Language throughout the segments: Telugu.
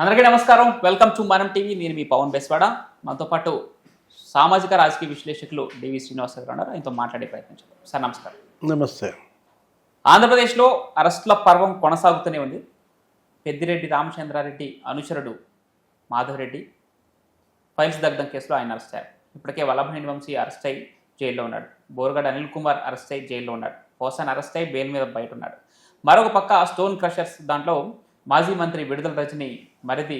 అందరికీ నమస్కారం. వెల్కమ్ టు మనం టీవీ నేను మీ పవన్ బెస్వాడ. మనతో పాటు సామాజిక రాజకీయ విశ్లేషకులు డివి శ్రీనివాస్ గారు ఉన్నారు. ఆయనతో మాట్లాడే ప్రయత్నం చేద్దాం. సార్ నమస్కారం. నమస్తే. ఆంధ్రప్రదేశ్లో అరెస్టుల పర్వం కొనసాగుతూనే ఉంది. పెద్దిరెడ్డి రామచంద్రారెడ్డి అనుచరుడు మాధవరెడ్డి ఫైల్స్ దగ్ధం కేసులో ఆయన అరెస్ట్ అయ్యారు. ఇప్పటికే వల్లభనేని వంశీ అరెస్ట్ అయి జైల్లో ఉన్నాడు. బోర్గడ్ అనిల్ కుమార్ అరెస్ట్ అయి జైల్లో ఉన్నాడు. పోసాన్ అరెస్ట్ అయి బెయిల్ మీద బయట ఉన్నాడు. మరొక పక్క స్టోన్ క్రషర్స్ దాంట్లో మాజీ మంత్రి విడుదల రజని మరిది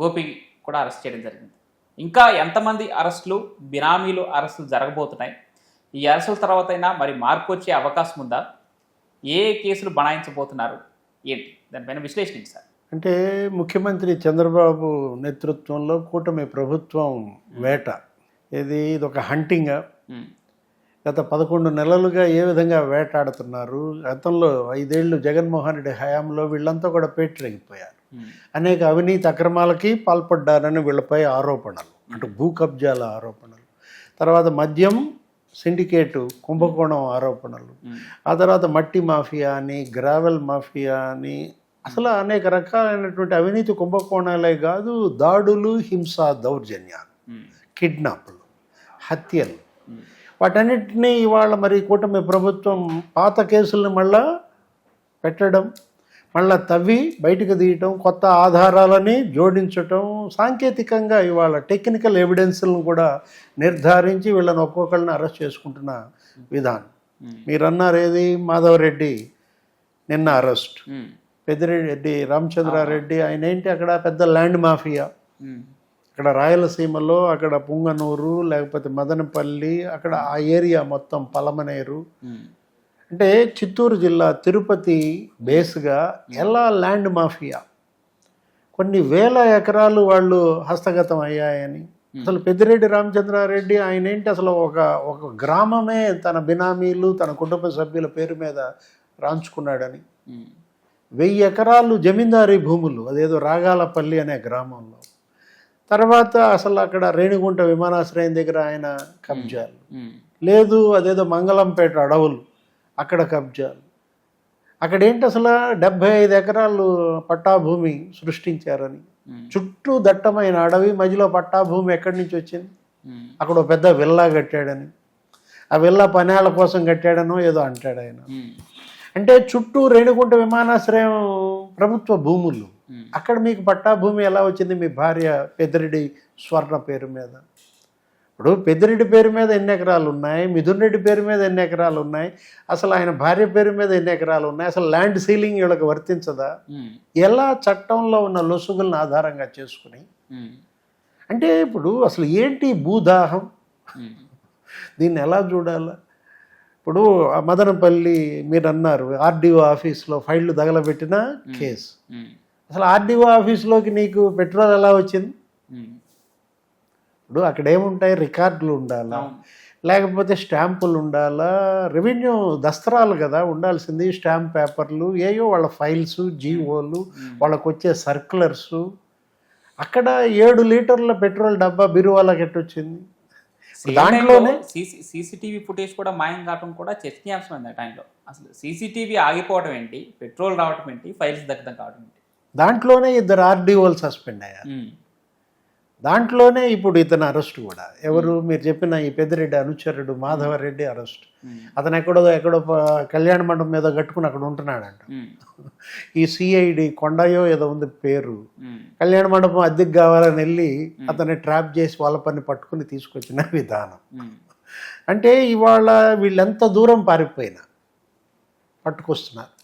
గోపి కూడా అరెస్ట్ చేయడం జరిగింది. ఇంకా ఎంతమంది అరెస్టులు బినామీలు అరెస్టులు జరగబోతున్నాయి? ఈ అరెస్టుల తర్వాత అయినా మరి మార్పు వచ్చే అవకాశం ఉందా? ఏ కేసులు బనాయించబోతున్నారు? ఏంటి? దానిపైన విశ్లేషణ ఏంటి సార్. అంటే ముఖ్యమంత్రి చంద్రబాబు నేతృత్వంలో కూటమి ప్రభుత్వం వేట. ఇది ఇది ఒక హంటింగ్ గత పదకొండు నెలలుగా ఏ విధంగా వేటాడుతున్నారు? గతంలో ఐదేళ్ళు జగన్మోహన్ రెడ్డి హయాంలో వీళ్ళంతా కూడా పేటరెగిపోయారు అనేక అవినీతి అక్రమాలకి పాల్పడ్డారని వీళ్ళపై ఆరోపణలు అటు భూ కబ్జాల ఆరోపణలు. తర్వాత మద్యం సిండికేటు కుంభకోణం ఆరోపణలు. ఆ తర్వాత మట్టి మాఫియా అని గ్రావెల్ మాఫియా అని అసలు అనేక రకాలైనటువంటి అవినీతి కుంభకోణాలే కాదు దాడులు హింస దౌర్జన్యాలు కిడ్నాప్లు హత్యలు. వాటన్నిటినీ ఇవాళ మరి కూటమి ప్రభుత్వం పాత కేసులను మళ్ళా పెట్టడం మళ్ళా తవ్వి బయటకు తీయటం కొత్త ఆధారాలని జోడించటం సాంకేతికంగా ఇవాళ టెక్నికల్ ఎవిడెన్స్లను కూడా నిర్ధారించి వీళ్ళని ఒక్కొక్కరిని అరెస్ట్ చేసుకుంటున్న విధానం. మీరు అన్నారు ఏది మాధవరెడ్డి నిన్న అరెస్ట్. పెద్దిరెడ్డి రామచంద్రారెడ్డి ఆయన ఏంటి అక్కడ పెద్ద ల్యాండ్ మాఫియా? అక్కడ రాయలసీమలో అక్కడ పుంగనూరు లేకపోతే మదనపల్లి అక్కడ ఆ ఏరియా మొత్తం పలమనేరు. అంటే చిత్తూరు జిల్లా తిరుపతి బేస్గా ఎలా ల్యాండ్ మాఫియా? కొన్ని వేల ఎకరాలు వాళ్ళు హస్తగతం అయ్యాయని. అసలు పెద్దిరెడ్డి రామచంద్రారెడ్డి ఆయన ఏంటి అసలు ఒక ఒక గ్రామమే తన బినామీలు తన కుటుంబ సభ్యుల పేరు మీద రాంచుకున్నాడని. వెయ్యి ఎకరాలు జమీందారీ భూములు అదేదో రాగాలపల్లి అనే గ్రామంలో. తర్వాత అసలు అక్కడ రేణిగుంట విమానాశ్రయం దగ్గర ఆయన కబ్జాలు. లేదు అదేదో మంగళంపేట అడవులు. అక్కడ కబ్జాలు. అక్కడ ఏంటి అసలు డెబ్భై ఐదు ఎకరాలు పట్టాభూమి సృష్టించారని. చుట్టూ దట్టమైన అడవి మధ్యలో పట్టాభూమి ఎక్కడి నుంచి వచ్చింది? అక్కడ ఒక పెద్ద విల్లా కట్టాడని. ఆ విల్లా పనేళ్ళ కోసం కట్టాడనో ఏదో అంటాడు ఆయన. అంటే చుట్టూ రేణిగుంట విమానాశ్రయం ప్రభుత్వ భూములు. అక్కడ మీకు పట్టాభూమి ఎలా వచ్చింది? మీ భార్య పెద్దిరెడ్డి స్వర్ణ పేరు మీద. ఇప్పుడు పెద్దిరెడ్డి పేరు మీద ఎన్ని ఎకరాలు ఉన్నాయి? మిథున్ రెడ్డి పేరు మీద ఎన్ని ఎకరాలు ఉన్నాయి? అసలు ఆయన భార్య పేరు మీద ఎన్ని ఎకరాలు ఉన్నాయి? అసలు ల్యాండ్ సీలింగ్ వీళ్ళకి వర్తించదా? ఎలా చట్టంలో ఉన్న లొసుగులను ఆధారంగా చేసుకుని? అంటే ఇప్పుడు అసలు ఏంటి భూదాహం? దీన్ని ఎలా చూడాలా? ఇప్పుడు ఆ మదనపల్లి మీరు అన్నారు ఆర్డీఓ ఆఫీస్లో ఫైళ్ళు తగలబెట్టిన కేసు. అసలు ఆర్డీఓ ఆఫీస్లోకి నీకు పెట్రోల్ ఎలా వచ్చింది? ఇప్పుడు అక్కడ ఏముంటాయి రికార్డులు ఉండాలా. లేకపోతే స్టాంపులు ఉండాలా? రెవెన్యూ దస్త్రాలు కదా ఉండాల్సింది స్టాంప్ పేపర్లు ఏయో వాళ్ళ ఫైల్స్ జీవోలు వాళ్ళకు వచ్చే సర్క్యులర్స్. అక్కడ ఏడు లీటర్ల పెట్రోల్ డబ్బా బిరువాలకు ఎట్టొచ్చింది సేమ్ దాంట్లోనే టైంలో సీసీ సీసీటీవీ ఫుటేజ్ కూడా మాయం కావడం కూడా చర్చనీయాంశమైంది ఆ టైంలో. అసలు సీసీటీవీ ఆగిపోవడం ఏంటి? పెట్రోల్ రావడం ఏంటి? ఫైల్స్ దగ్ధం కావడం ఏంటి? దాంట్లోనే ఇద్దరు ఆర్డీఓలు సస్పెండ్ అయ్యారు. దాంట్లోనే ఇప్పుడు ఇతను అరెస్ట్ కూడా. ఎవరు? మీరు చెప్పిన ఈ పెద్దిరెడ్డి అనుచరుడు మాధవరెడ్డి అరెస్ట్. అతను ఎక్కడో ఎక్కడో కళ్యాణ మండపం మీద కట్టుకుని అక్కడ ఉంటున్నాడంట. ఈ సిఐడి కొండయో ఏదో ఉంది పేరు. కళ్యాణ మండపం అద్దెకి కావాలని వెళ్ళి అతన్ని ట్రాప్ చేసి వాళ్ళ పని పట్టుకుని తీసుకొచ్చిన విధానం. అంటే ఇవాళ వీళ్ళెంత దూరం పారిపోయినా పట్టుకొస్తున్నారు.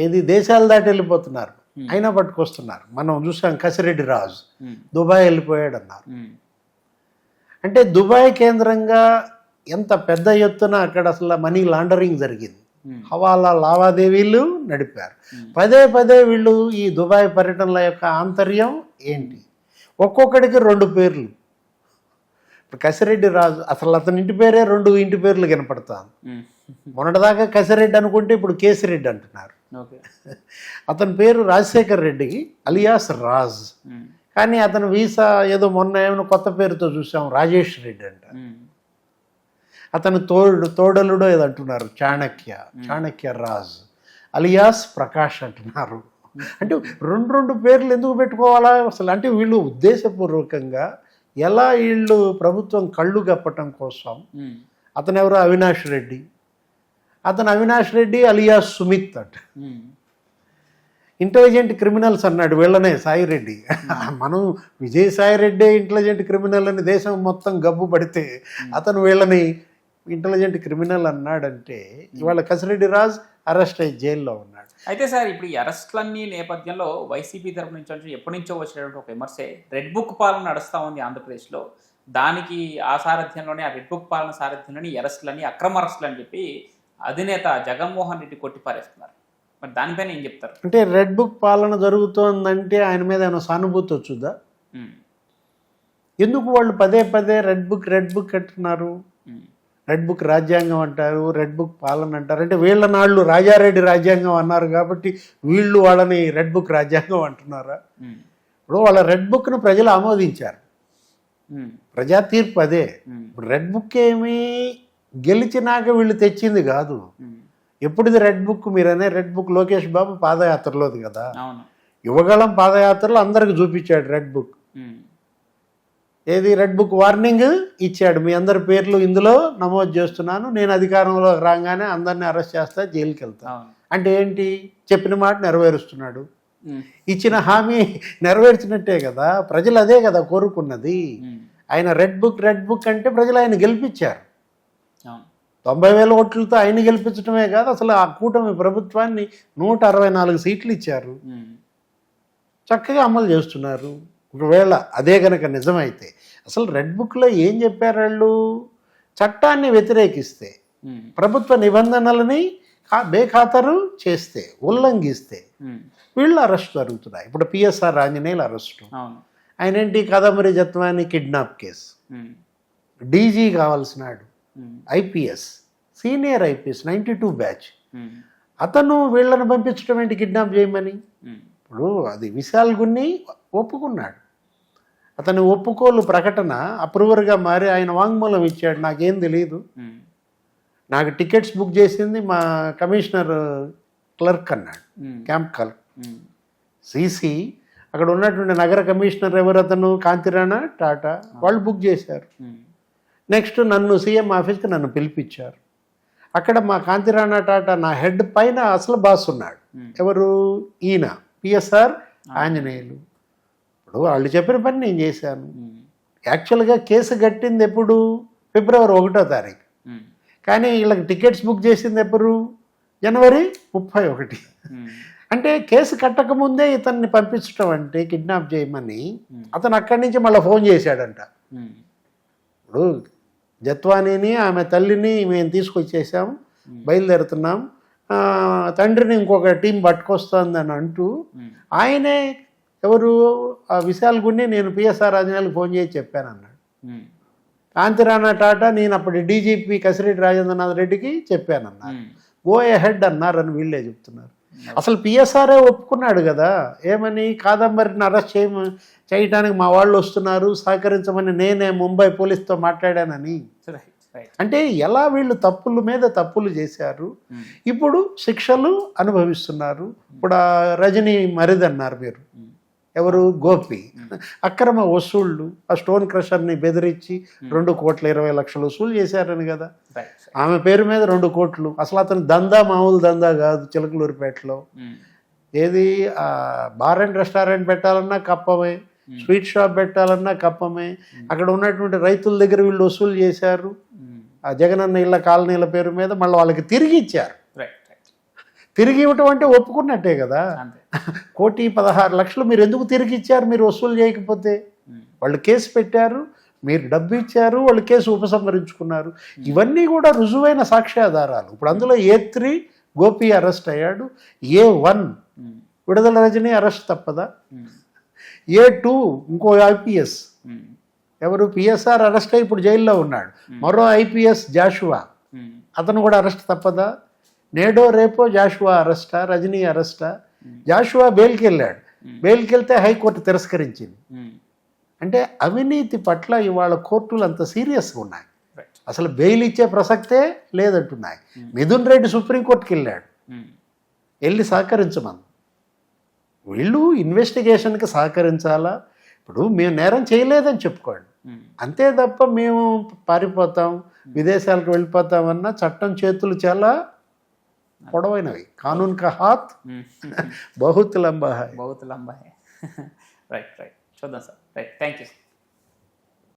ఏది? దేశాలు దాటి వెళ్ళిపోతున్నారు. అయినా పట్టుకొస్తున్నారు. మనం చూసాం కసిరెడ్డి రాజు ఉమ్, దుబాయ్ వెళ్ళిపోయాడు అన్నారు ఉమ్, అంటే దుబాయ్ కేంద్రంగా ఎంత పెద్ద ఎత్తున అక్కడ అసలు మనీ లాండరింగ్ జరిగింది. హవాలా లావాదేవీలు నడిపారు. Hmm. పదే పదే వీళ్ళు ఈ దుబాయ్ పర్యటనల యొక్క ఆంతర్యం ఏంటి? ఒక్కొక్కడికి రెండు పేర్లు. ఇప్పుడు కసిరెడ్డి రాజు అసలు అతని ఇంటి పేరే రెండు ఇంటి పేర్లు కనపడతాను మొన్నటిదాకా కసిరెడ్డి అనుకుంటే ఇప్పుడు కేసిరెడ్డి అంటున్నారు. అతని పేరు రాజశేఖర్ రెడ్డి అలియాస్ రాజ్. కానీ అతను వీసా ఏదో మొన్న ఏమైనా కొత్త పేరుతో చూసాం రాజేష్ రెడ్డి అంట. అతను తోడు తోడలుడో ఏదో అంటున్నారు చాణక్య చాణక్య రాజ్. అలియాస్ ప్రకాష్ అంటున్నారు. అంటే రెండు రెండు పేర్లు ఎందుకు పెట్టుకోవాలా? అసలు అంటే వీళ్ళు ఉద్దేశపూర్వకంగా ఎలా వీళ్ళు ప్రభుత్వం కళ్ళు కప్పటం కోసం అతను ఎవరు అవినాష్ రెడ్డి. అతను అవినాష్ రెడ్డి అలియాస్ సుమిత్ అట. ఇంటెలిజెంట్ క్రిమినల్స్ అన్నాడు వీళ్ళనే సాయిరెడ్డి మనం విజయసాయి సాయిరెడ్డి ఇంటెలిజెంట్ క్రిమినల్ అని దేశం మొత్తం గబ్బు పడితే అతను వీళ్ళని ఇంటెలిజెంట్ క్రిమినల్ అన్నాడంటే ఇవాళ కసిరెడ్డి రాజ్ అరెస్ట్ అయ్యి జైల్లో ఉన్నాడు. అయితే సార్ ఇప్పుడు ఈ అరెస్ట్లన్నీ నేపథ్యంలో వైసీపీ తరపు నుంచి ఎప్పటి నుంచో వచ్చినటువంటి ఒక విమర్శే రెడ్ బుక్ పాలన నడుస్తూ ఉంది ఆంధ్రప్రదేశ్లో. దానికి ఆ సారథ్యంలోనే ఆ రెడ్ బుక్ పాలన సారథ్యంలోనే ఈ అరెస్టులని అక్రమ అరెస్టులు అని చెప్పి అధినేత జగన్మోహన్ రెడ్డి కొట్టిపారేస్తున్నారు. మరి దానిపైన ఏం చెప్తారు? అంటే రెడ్ బుక్ పాలన జరుగుతోందంటే ఆయన మీద ఏమైనా సానుభూతి వచ్చుద్దా? ఎందుకు వాళ్ళు పదే పదే రెడ్ బుక్ రెడ్ బుక్ అంటున్నారు? ఉమ్, రెడ్ బుక్ రాజ్యాంగం అంటారు రెడ్ బుక్ పాలన అంటారు. అంటే వీళ్ళ నాళ్ళు రాజారెడ్డి రాజ్యాంగం అన్నారు కాబట్టి వీళ్ళు వాళ్ళని రెడ్ బుక్ రాజ్యాంగం అంటున్నారా? ఇప్పుడు వాళ్ళ రెడ్ బుక్ను ప్రజలు ఆమోదించారు. ప్రజా తీర్పు అదే. ఇప్పుడు రెడ్ బుక్ ఏమీ గెలిచినాక వీళ్ళు తెచ్చింది కాదు. ఎప్పుడుది రెడ్ బుక్ మీరనే? రెడ్ బుక్ లోకేష్ బాబు పాదయాత్రలోది కదా. యువగళం పాదయాత్రలో అందరికి చూపించాడు రెడ్ బుక్. ఏది? రెడ్ బుక్ వార్నింగ్ ఇచ్చాడు. మీ అందరి పేర్లు ఇందులో నమోదు చేస్తున్నాను. నేను అధికారంలో రాగానే అందరిని అరెస్ట్ చేస్తా జైలుకి వెళ్తా అంటే ఏంటి? చెప్పిన మాట నెరవేరుస్తున్నాడు. ఇచ్చిన హామీ నెరవేర్చినట్టే కదా. ప్రజలు అదే కదా కోరుకున్నది. ఆయన రెడ్ బుక్ రెడ్ బుక్ అంటే ప్రజలు ఆయన గెలిపించారు. తొంభై వేల ఓట్లతో ఆయన గెలిపించడమే కాదు అసలు ఆ కూటమి ప్రభుత్వాన్ని నూట అరవై నాలుగు సీట్లు ఇచ్చారు. చక్కగా అమలు చేస్తున్నారు. ఒకవేళ అదే గనక నిజమైతే అసలు రెడ్ బుక్లో ఏం చెప్పారు వాళ్ళు? చట్టాన్ని వ్యతిరేకిస్తే ప్రభుత్వ నిబంధనలని బేఖాతరు చేస్తే ఉల్లంఘిస్తే వీళ్ళు అరెస్ట్ జరుగుతున్నాయి. ఇప్పుడు పిఎస్ఆర్ ఆంజనేయులు అరెస్టు. ఆయన ఏంటి? Kadambari Jatwani kidnap case. DG కావాల్సినాడు. IPS senior IPS ninety two batch అతను వీళ్ళని పంపించడం ఏంటి? కిడ్నాప్ చేయమని? ఉమ్, ఇప్పుడు అది విశాల్ గున్ని ఒప్పుకున్నాడు. అతని ఒప్పుకోలు ప్రకటన అప్రూవర్గా మారి ఆయన వాంగ్మూలం ఇచ్చాడు. నాకేం తెలియదు ఉమ్, నాకు టికెట్స్ బుక్ చేసింది మా కమిషనర్ క్లర్క్ అన్నాడు. ఉమ్, క్యాంప్ క్లర్క్ సిసి అక్కడ ఉన్నటువంటి నగర కమిషనర్ ఎవరు అతను? కాంతిరాణా టాటా. వాళ్ళు బుక్ చేశారు. నెక్స్ట్ నన్ను సీఎం ఆఫీస్కి నన్ను పిలిపించారు. అక్కడ మా కాంతిరాణా టాటా నా హెడ్ పైన అసలు బాస్ ఉన్నాడు. ఎవరు? ఈయన. పిఎస్ఆర్ ఆంజనేయులు. ఇప్పుడు వాళ్ళు చెప్పిన పని నేను చేశాను. యాక్చువల్గా కేసు కట్టింది ఎప్పుడు? ఫిబ్రవరి ఒకటో తారీఖు. కానీ వీళ్ళకి టికెట్స్ బుక్ చేసింది ఎప్పుడు? జనవరి ముప్పై ఒకటి. అంటే కేసు కట్టకముందే ఇతన్ని పంపించడం అంటే కిడ్నాప్ చేయమని. అతను అక్కడి నుంచి మళ్ళీ ఫోన్ చేశాడంట. ఇప్పుడు జత్వానీని ఆమె తల్లిని మేము తీసుకొచ్చేసాము బయలుదేరుతున్నాం. తండ్రిని ఇంకొక టీం పట్టుకొస్తుందని అంటూ ఆయనే ఎవరు ఆ విశాల్ గుండి నేను పిఎస్ఆర్ ఆంజనేయులకు ఫోన్ చేసి చెప్పానన్నాడు ఉమ్, కాంతిరాణా టాటా నేను అప్పటి డీజీపీ కసిరెడ్డి రాజేంద్రనాథ్ రెడ్డికి చెప్పానన్నారు. ఉమ్, గో హెడ్ అన్నారని వీళ్ళే చెప్తున్నారు. అసలు పిఎస్ఆర్ఏ ఒప్పుకున్నాడు కదా. ఏమని? కాదంబరిని అరెస్ట్ చేయమ చేయటానికి మా వాళ్ళు వస్తున్నారు సహకరించమని నేనే ముంబై పోలీస్తో మాట్లాడానని. అంటే ఎలా వీళ్ళు తప్పుల మీద తప్పులు చేశారు? ఉమ్, ఇప్పుడు శిక్షలు అనుభవిస్తున్నారు. ఇప్పుడు ఆ రజనీ మరిదన్నారు మీరు. ఉమ్, ఎవరు? గోపి. అక్రమ వసూళ్ళు ఆ స్టోన్ క్రషర్ని బెదిరించి రెండు కోట్ల ఇరవై లక్షలు వసూలు చేశారని కదా. ఆమె పేరు మీద రెండు కోట్లు. అసలు అతను దందా మామూలు దందా కాదు చిలకలూరిపేటలో. ఏది? ఆ, బార్ అండ్ రెస్టారెంట్ పెట్టాలన్నా కప్పమే స్వీట్ షాప్ పెట్టాలన్నా కప్పమే. అక్కడ ఉన్నటువంటి రైతుల దగ్గర వీళ్ళు వసూలు చేశారు. ఆ జగనన్న ఇళ్ళ కాలనీల పేరు మీద మళ్ళీ వాళ్ళకి తిరిగి ఇచ్చారు. తిరిగి ఇవ్వటం అంటే ఒప్పుకున్నట్టే కదా. కోటి పదహారు లక్షలు మీరు ఎందుకు తిరిగి ఇచ్చారు? మీరు వసూలు చేయకపోతే. వాళ్ళు కేసు పెట్టారు మీరు డబ్బు ఇచ్చారు వాళ్ళు కేసు ఉపసంహరించుకున్నారు. ఇవన్నీ కూడా రుజువైన సాక్ష్యాధారాలు. ఇప్పుడు అందులో ఏ త్రీ గోపి అరెస్ట్ అయ్యాడు ఏ వన్ విడుదల రజని అరెస్ట్ తప్పదా? ఏ టూ ఇంకో ఐపీఎస్. ఎవరు? పిఎస్ఆర్ అరెస్ట్ అయ్యి ఇప్పుడు జైల్లో ఉన్నాడు. మరో ఐపీఎస్ జాషువా. అతను కూడా అరెస్ట్ తప్పదా? నేడో రేపో జాషువా అరెస్టా రజనీ అరెస్టా. జాషువా బెయిల్కి వెళ్ళాడు బెయిల్కి వెళ్తే హైకోర్టు తిరస్కరించింది. అంటే అవినీతి పట్ల ఇవాళ కోర్టులు అంత సీరియస్గా ఉన్నాయి. అసలు బెయిల్ ఇచ్చే ప్రసక్తే లేదంటున్నాయి. మిథున్ రెడ్డి సుప్రీంకోర్టుకి వెళ్ళాడు వెళ్ళి సహకరించమని. వీళ్ళు ఇన్వెస్టిగేషన్కి సహకరించాలా? ఇప్పుడు మేము నేరం చేయలేదని చెప్పుకోండి. అంతే తప్ప మేము పారిపోతాం విదేశాలకు వెళ్ళిపోతామన్న చట్టం చేతులు చాలా पड़ो पड़वाइनवी कानून का हाथ बहुत लंबा है बहुत लंबा है right right Shodhan sir right thank you